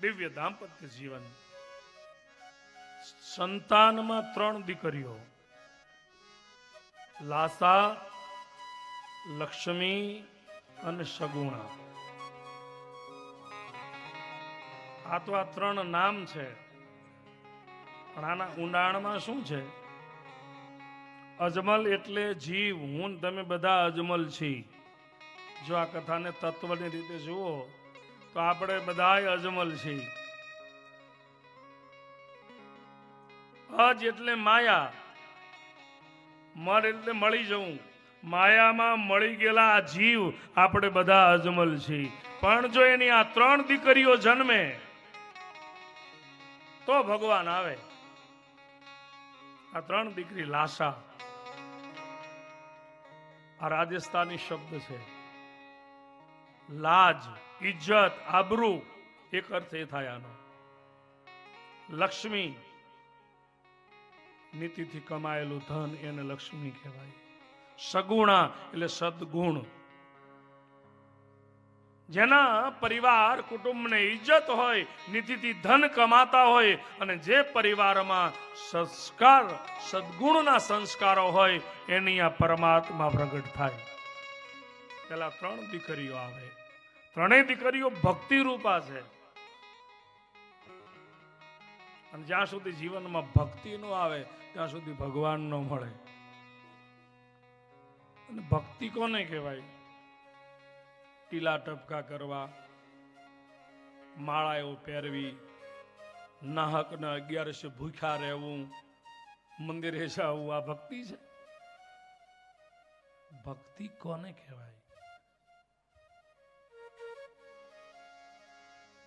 દિવ્ય દાંપત્ય જીવન. સંતાનમાં ત્રણ દીકરીઓ. લાસા, લક્ષ્મી અને સગુણા. આ તો આ ત્રણ નામ છે. પણ આના ઊંડાણમાં શું છે? અજમલ એટલે જીવ. હું તમે બધા અજમલ છી. જો આ કથાને તત્વની રીતે જુઓ તો આપણે બધાય અજમલ છીએ. અજ એટલે માયા, મર એટલે મળી જવું. માયામાં મળી ગયેલા આ જીવ આપણે બધા અજમલ છીએ. પણ જો એની આ ત્રણ દીકરીઓ જન્મે, તો ભગવાન આવે. આ ત્રણ દીકરી લાશા. આ રાજસ્થાની શબ્દ છે. લાજ ઇજ્જત આબરૂ એક અર્થ એ થાય આનો. લક્ષ્મી, નીતિથી કમાયેલું ધન એને લક્ષ્મી કહેવાય. સગુણા એટલે સદગુણ. જેના પરિવાર, કુટુંબને ઇજ્જત હોય, નીતિથી ધન કમાતા હોય અને જે પરિવારમાં સંસ્કાર, સદગુણના સંસ્કારો હોય, એની આ પરમાત્મા પ્રગટ થાય. પેલા ત્રણ દીકરીઓ આવે. ત્રણેય દીકરીઓ ભક્તિ રૂપા છે. અને જ્યાં સુધી જીવનમાં ભક્તિ ન આવે, ત્યાં સુધી ભગવાન ન મળે. અને ભક્તિ કોને કહેવાય? ટીલા ટપકા કરવા માળા એવું પહેરવી નાહક ને અગિયારસ ભૂખ્યા રહેવું, મંદિરે જવું, આ ભક્તિ છે. ભક્તિ કોને કહેવાય?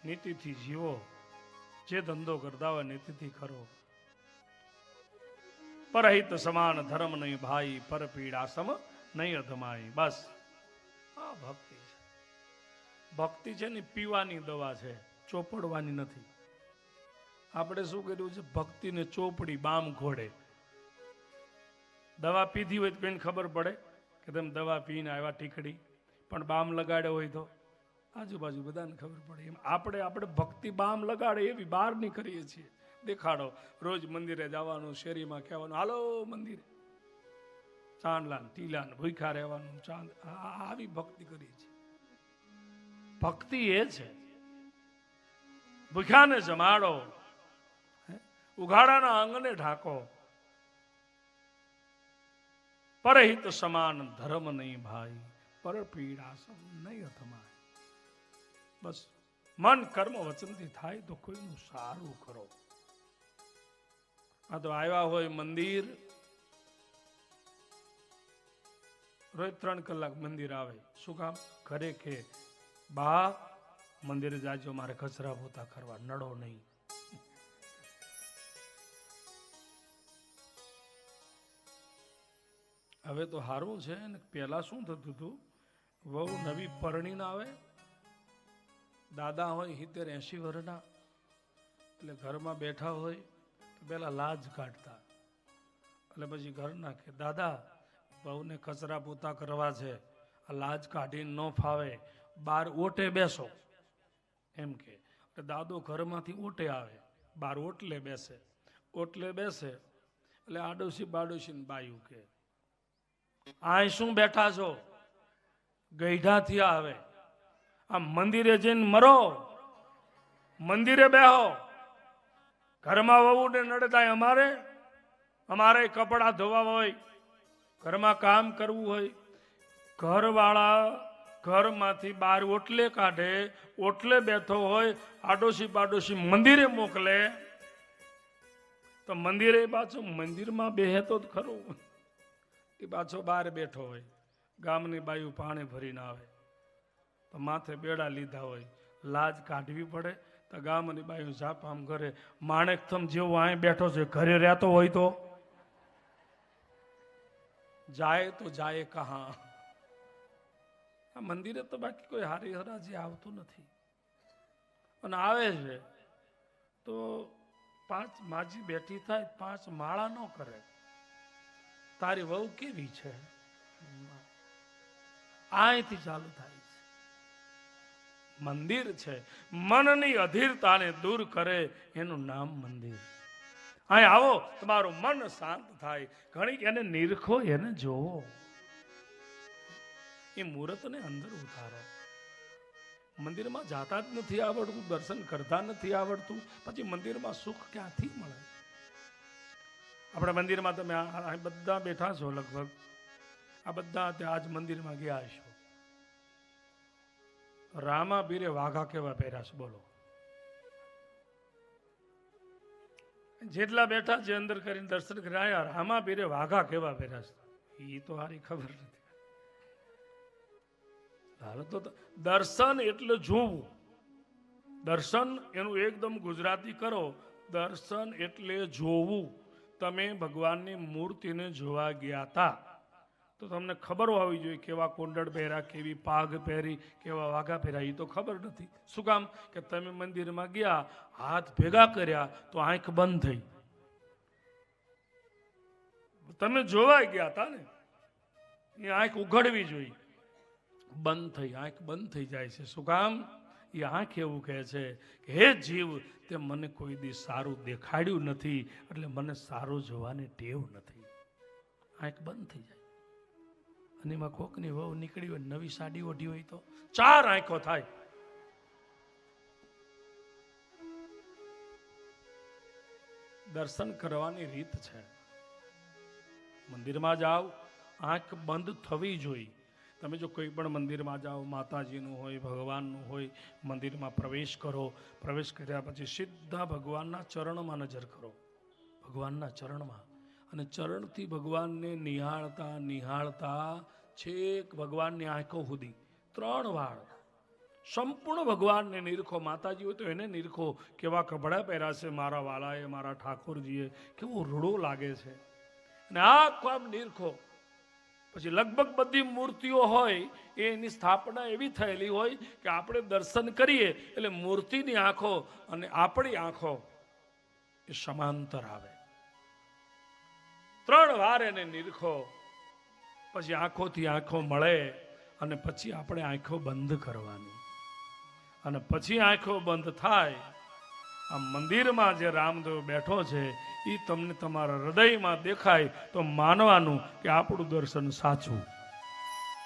નીતિથી જીવો. જે ધંધો કરતા હોય નીતિથી ખરો. પરહિત સમાન ધર્મ નહીં ભાઈ પર પીડા સમ નહીં અધમાઈ. બસ. આ ભક્તિ છે. ભક્તિ છે ને પીવાની દવા છે, ચોપડવાની નથી. આપણે શું કર્યું છે? ભક્તિને ચોપડી બામ ઘોડે. દવા પીધી હોય તો કોઈને ખબર પડે કે તમે દવા પીને આવ્યા ટીકડી પણ બામ લગાડ્યો હોય તો? આજુબાજુ બધાને ખબર પડે. એમ આપણે આપણે ભક્તિ બામ લગાડે એવી બહારની કરીએ છીએ. દેખાડો, રોજ મંદિરે જવાનું, શેરીમાં કહેવાનું, હાલો, મંદિરે. ચાંદલાન, ટીલાન, ભૂખ્યા રહેવાનું, ચાંદ આવી ભક્તિ કરીએ છીએ. ભક્તિ એ છે. ભૂખ્યાને જમાડો? ઉઘાડાના અંગને ઢાંકો. પરહિત સમાન ધર્મ નહીં ભાઈ. પર પીડા સમ નહીં અથમાય. બસ મન કર્મ વચનથી થાય તો કોઈનું સારું કરો. આ તો આવ્યા હોય મંદિર, રોજ ત્રણ કલાક મંદિર આવે. શું કામ? ઘરે કે, બા, મંદિરે જાજો, મારે કચરા પોતા કરવા, નડો નહીં. હવે તો હારું છે ને પેલા શું થતું હતું? વહુ નવી પરણીને આવે દાદા હોય સિત્તેર એંશી વર્ષના એટલે ઘરમાં બેઠા હોય તો પહેલાં લાજ કાઢતા. એટલે પછી ઘરના કે દાદા, બહુને કચરા પોતા કરવા છે. આ લાજ કાઢીને ન ફાવે. બાર ઓટે બેસો. એમ કે. દાદો ઘરમાંથી ઓટે આવે. બાર ઓટલે બેસે. ઓટલે બેસે. એટલે આડોશી બાડોશી ને બાયું કે, આ શું બેઠા છો? ગઈઢાથી આવે. આ મંદિરે જઈને મરો. મંદિરે બેહો. ઘરમાં વહુને નડતા અમારે. અમારે કપડાં ધોવા હોય, ઘરમાં કામ કરવું હોય. ઘરવાળા ઘરમાંથી બહાર ઓટલે કાઢે, ઓટલે બેઠો હોય આડોશી પાડોશી મંદિરે મોકલે. તો મંદિરે પાછો મંદિરમાં બેહે તો જ ખરું. એ પાછો બહાર બેઠો હોય. ગામની બાયું પાણી ભરીને આવે. તો માથે બેડા લીધા હોય, લાજ કાઢવી પડે. તો ગામની બાયું ઝાપામ કરે માણેકથમ જેવો અહીં બેઠો છે ઘરે રહેતો હોય તો? જાય તો જાય કહા. આ મંદિરે તો બાકી કોઈ હારી હરાજી આવતું નથી. અને આવે છે. તો પાંચ માજી બેઠી થાય, પાંચ માળા ન કરે. તારી વહુ કેવી છે? અહીંથી ચાલુ થાય. મંદિર છે. મનની અધીરતાને દૂર કરે એનું નામ મંદિર. અહીં આવો, તમારું મન શાંત થાય. ઘણી એને નિરખો એને જોવો. એ મુહૂર્તને અંદર ઉતારો. મંદિરમાં જાતા જ નથી આવડતું, દર્શન કરતા નથી આવડતું. પછી મંદિરમાં સુખ ક્યાંથી મળે? આપણે મંદિરમાં તમે બધા બેઠા છો લગભગ. આ બધા આજ મંદિરમાં ગયા છો રામા બીરે વાઘા કેવા પહેર્યા છે, બોલો. જેટલા બેઠા છે, અંદર કરીને દર્શન કર્યા રામાબીરે રામા બીરે વાઘા કેવા પહેર્યા છે? એ તો હારી ખબર નથી. હાલો તો દર્શન એટલે જોવું. દર્શન એનું એકદમ ગુજરાતી કરો. દર્શન એટલે જોવું. તમે ભગવાનની મૂર્તિને જોવા ગયા હતા. તો તમને ખબર હોવી જોઈએ કેવા કોંડળ પહેર્યા કેવી પાઘ પહેરી, કેવા વાઘા પહેર્યા એ તો ખબર નથી. શું કામ? કે તમે મંદિરમાં ગયા, હાથ ભેગા કર્યા, તો આંખ બંધ થઈ. તમે જોવાય ગયા હતા ને? એ આંખ ઉઘડવી જોઈએ. બંધ થઈ, આંખ બંધ થઈ જાય છે. શું કામ? એ આંખ એવું કહે છે કે, હે જીવ, તે મને કોઈ દી સારું દેખાડ્યું નથી, એટલે મને સારું જોવાની ટેવ નથી. આંખ બંધ થઈ જાય. અને એમાં કોકની વહુ નીકળી હોય, નવી સાડી ઓઢી હોય તો ચાર આંખો થાય. દર્શન કરવાની રીત છે. મંદિરમાં જાઓ, આંખ બંધ થવી જોઈએ. તમે જો કોઈ પણ મંદિરમાં જાઓ, માતાજીનું હોય, ભગવાનનું હોય, મંદિરમાં પ્રવેશ કરો, પ્રવેશ કર્યા પછી સીધા ભગવાનના ચરણમાં નજર કરો. ભગવાનના ચરણમાં. અને ચરણથી ભગવાનને નિહાળતા નિહાળતા છેક ભગવાનની આંખો સુધી ત્રણ વાળ સંપૂર્ણ ભગવાનને નિરખો, માતાજી હોય તો એને નિરખો, કેવા કપડાં પહેર્યા છે, મારા વાલાએ, મારા ઠાકોરજીએ, કેવો રૂડો લાગે છે. અને આખો આમ નિરખો. પછી લગભગ બધી મૂર્તિઓ હોય એ એની સ્થાપના એવી થયેલી હોય કે આપણે દર્શન કરીએ, એટલે મૂર્તિની આંખો અને આપણી આંખો એ સમાંતર આવે. ત્રણ વાર એને નિરખો. પછી આંખોથી આંખો મળે અને પછી આપણે આંખો બંધ કરવાની. અને પછી આંખો બંધ થાય, આ મંદિરમાં જે રામદેવ બેઠો છે એ તમને તમારા હૃદયમાં દેખાય તો માનવાનું કે આપણું દર્શન સાચું.